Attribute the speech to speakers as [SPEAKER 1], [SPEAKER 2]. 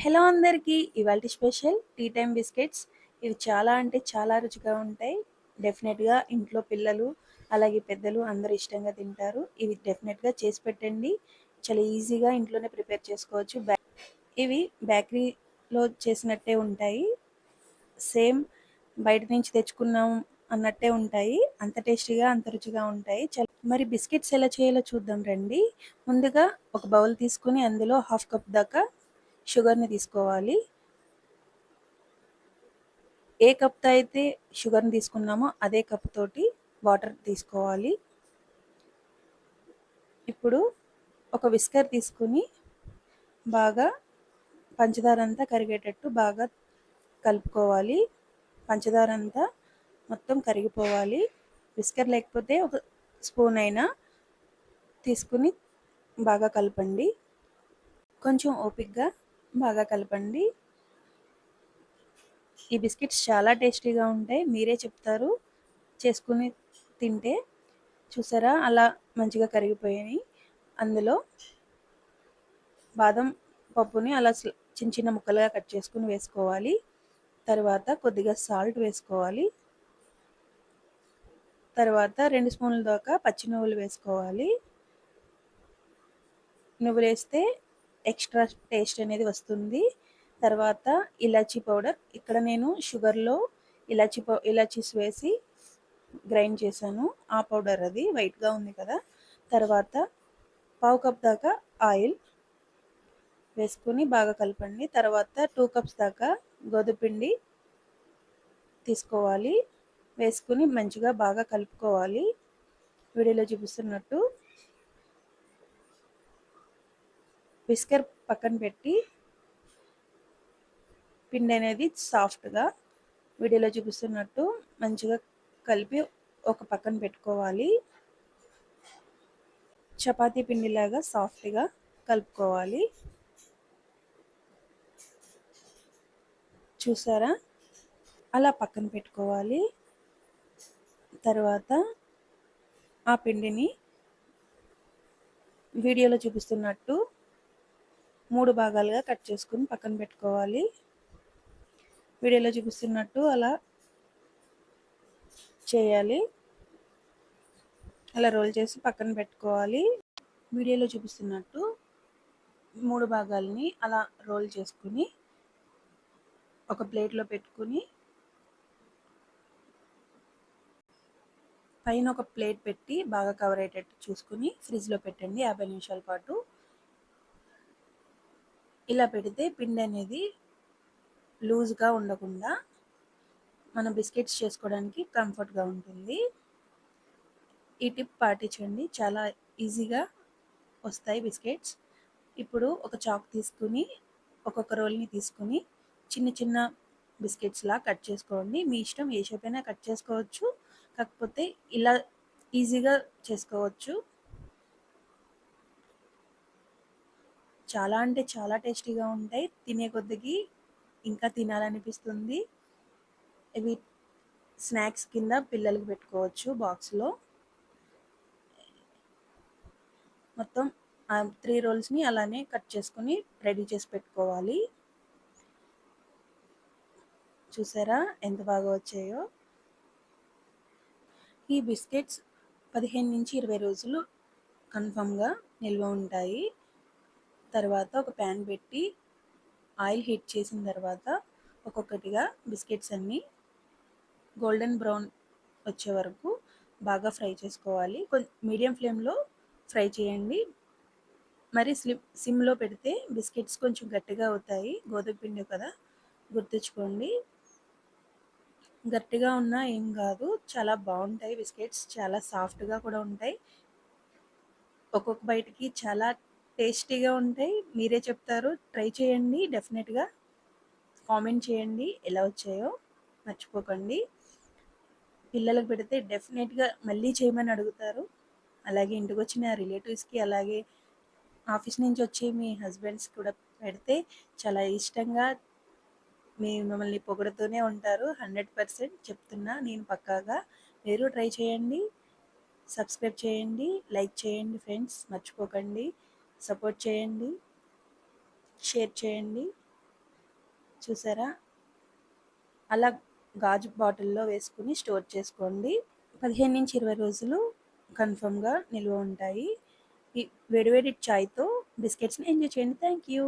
[SPEAKER 1] Hello అందరికీ ఇవాళ special tea time biscuits. ఇవి చాలా అంటే చాలా రుచిగా ఉంటాయి. డెఫినెట్గా ఇంట్లో పిల్లలు అలాగే పెద్దలు అందరూ ఇష్టంగా తింటారు. ఇవి డెఫినెట్గా చేసి పెట్టండి. చాలా ఈజీగా ఇంట్లోనే ప్రిపేర్ చేసుకోవచ్చు. బ్యా- ఇవి బేకరీలో చేసినట్టే ఉంటాయి. సేమ్ బయట నుంచి తెచ్చుకున్నాం అన్నట్టే ఉంటాయి. అంత టేస్టీగా అంత రుచిగా ఉంటాయి. మరి బిస్కెట్స్ ఎలా చేయాలో చూద్దాం రండి. ముందుగా ఒక బౌల్ తీసుకుని అందులో హాఫ్ కప్ దాకా షుగర్ని తీసుకోవాలి. ఏ కప్తో అయితే షుగర్ని తీసుకున్నామో అదే కప్ తోటి వాటర్ తీసుకోవాలి. ఇప్పుడు ఒక విస్కర్ తీసుకుని బాగా పంచదార అంతా కరిగేటట్టు బాగా కలుపుకోవాలి. పంచదార అంతా మొత్తం కరిగిపోవాలి. విస్కర్ లేకపోతే ఒక స్పూన్ అయినా తీసుకుని బాగా కలపండి. కొంచెం ఓపిక్గా బాగా కలపండి. ఈ బిస్కెట్స్ చాలా టేస్టీగా ఉంటాయి. మీరే చెప్తారు. చేసుకుని తింటే చూసారా? అలా మంచిగా కరిగిపోయాయి అందులో బాదం పప్పుని అలా చిన్న చిన్న ముక్కలుగా కట్ చేసుకుని వేసుకోవాలి. తర్వాత కొద్దిగా సాల్ట్ వేసుకోవాలి. తర్వాత రెండు స్పూన్ల దాకా పచ్చి నువ్వులు వేసుకోవాలి. నువ్వులు వేస్తే ఎక్స్ట్రా టేస్ట్ అనేది వస్తుంది. తర్వాత ఇలాచీ పౌడర్. ఇక్కడ నేను షుగర్లో ఇలాచీ పౌ ఇలాచీస్ వేసి గ్రైండ్ చేశాను. ఆ పౌడర్ అది వైట్గా ఉంది కదా. తర్వాత పావు కప్ దాకా ఆయిల్ వేసుకుని బాగా కలపండి. తర్వాత టూ కప్స్ దాకా గోధుపిండి తీసుకోవాలి. వేసుకుని మంచిగా బాగా కలుపుకోవాలి. వీడియోలో చూపిస్తున్నట్టు విస్కర్ పక్కన పెట్టి పిండి అనేది సాఫ్ట్గా వీడియోలో చూపిస్తున్నట్టు మంచిగా కలిపి ఒక పక్కన పెట్టుకోవాలి. చపాతీ పిండిలాగా సాఫ్ట్గా కలుపుకోవాలి. చూసారా? అలా పక్కన పెట్టుకోవాలి. తర్వాత ఆ పిండిని వీడియోలో చూపిస్తున్నట్టు మూడు భాగాలుగా కట్ చేసుకుని పక్కన పెట్టుకోవాలి. వీడియోలో చూపిస్తున్నట్టు అలా చేయాలి. అలా రోల్ చేసి పక్కన పెట్టుకోవాలి. వీడియోలో చూపిస్తున్నట్టు మూడు భాగాలని అలా రోల్ చేసుకుని ఒక ప్లేట్లో పెట్టుకుని పైన ఒక ప్లేట్ పెట్టి బాగా కవర్ అయ్యేటట్టు చూసుకుని ఫ్రిడ్జ్లో పెట్టండి. యాభై నిమిషాల పాటు ఇలా పెడితే పిండి అనేది లూజ్గా ఉండకుండా మన బిస్కెట్స్ చేసుకోవడానికి కంఫర్ట్గా ఉంటుంది. ఈ టిప్ పాటించండి. చాలా ఈజీగా వస్తాయి బిస్కెట్స్. ఇప్పుడు ఒక చాక్ తీసుకుని ఒక్కొక్క రోల్ని తీసుకుని చిన్న చిన్న బిస్కెట్స్లా కట్ చేసుకోండి. మీ ఇష్టం ఏ షేప్ అయినా కట్ చేసుకోవచ్చు. కాకపోతే ఇలా ఈజీగా చేసుకోవచ్చు. చాలా అంటే చాలా టేస్టీగా ఉంటాయి. తినే కొద్దికి ఇంకా తినాలనిపిస్తుంది. ఇవి స్నాక్స్ కింద పిల్లలకి పెట్టుకోవచ్చు బాక్స్లో. మొత్తం ఆ త్రీ రోల్స్ని అలానే కట్ చేసుకుని రెడీ చేసి పెట్టుకోవాలి. చూసారా ఎంత బాగా వచ్చాయో? ఈ బిస్కెట్స్ పదిహేను నుంచి ఇరవై రోజులు కన్ఫామ్గా నిల్వ ఉంటాయి. తర్వాత ఒక ప్యాన్ పెట్టి ఆయిల్ హీట్ చేసిన తర్వాత ఒక్కొక్కటిగా బిస్కెట్స్ అన్నీ గోల్డెన్ బ్రౌన్ వచ్చే వరకు బాగా ఫ్రై చేసుకోవాలి. కొంచెం మీడియం ఫ్లేమ్లో ఫ్రై చేయండి. మరి స్లిమ్ సిమ్లో పెడితే బిస్కెట్స్ కొంచెం గట్టిగా అవుతాయి. గోధుమ పిండి కదా గుర్తుంచుకోండి. గట్టిగా ఉన్నా ఏం కాదు చాలా బాగుంటాయి. బిస్కెట్స్ చాలా సాఫ్ట్గా కూడా ఉంటాయి. ఒక్కొక్క బయటికి చాలా టేస్టీగా ఉంటాయి. మీరే చెప్తారు. ట్రై చేయండి. డెఫినెట్గా కామెంట్ చేయండి. ఎలా వచ్చాయో మర్చిపోకండి. పిల్లలకు పెడితే డెఫినెట్గా మళ్ళీ చేయమని అడుగుతారు. అలాగే ఇంటికి వచ్చిన రిలేటివ్స్కి అలాగే ఆఫీస్ నుంచి వచ్చి మీ హస్బెండ్స్ కూడా పెడితే చాలా ఇష్టంగా మీ మిమ్మల్ని పొగడుతూనే ఉంటారు. హండ్రెడ్ పర్సెంట్ చెప్తున్నా నేను పక్కాగా. మీరు ట్రై చేయండి. సబ్స్క్రైబ్ చేయండి. లైక్ చేయండి ఫ్రెండ్స్. మర్చిపోకండి. సపోర్ట్ చేయండి. షేర్ చేయండి. చూసారా? అలా గాజు బాటిల్లో వేసుకుని స్టోర్ చేసుకోండి. పదిహేను నుంచి ఇరవై రోజులు కన్ఫర్మ్గా నిల్వ ఉంటాయి. ఈ వేడివేడి చాయ్తో బిస్కెట్స్ని ఎంజాయ్ చేయండి. Thank you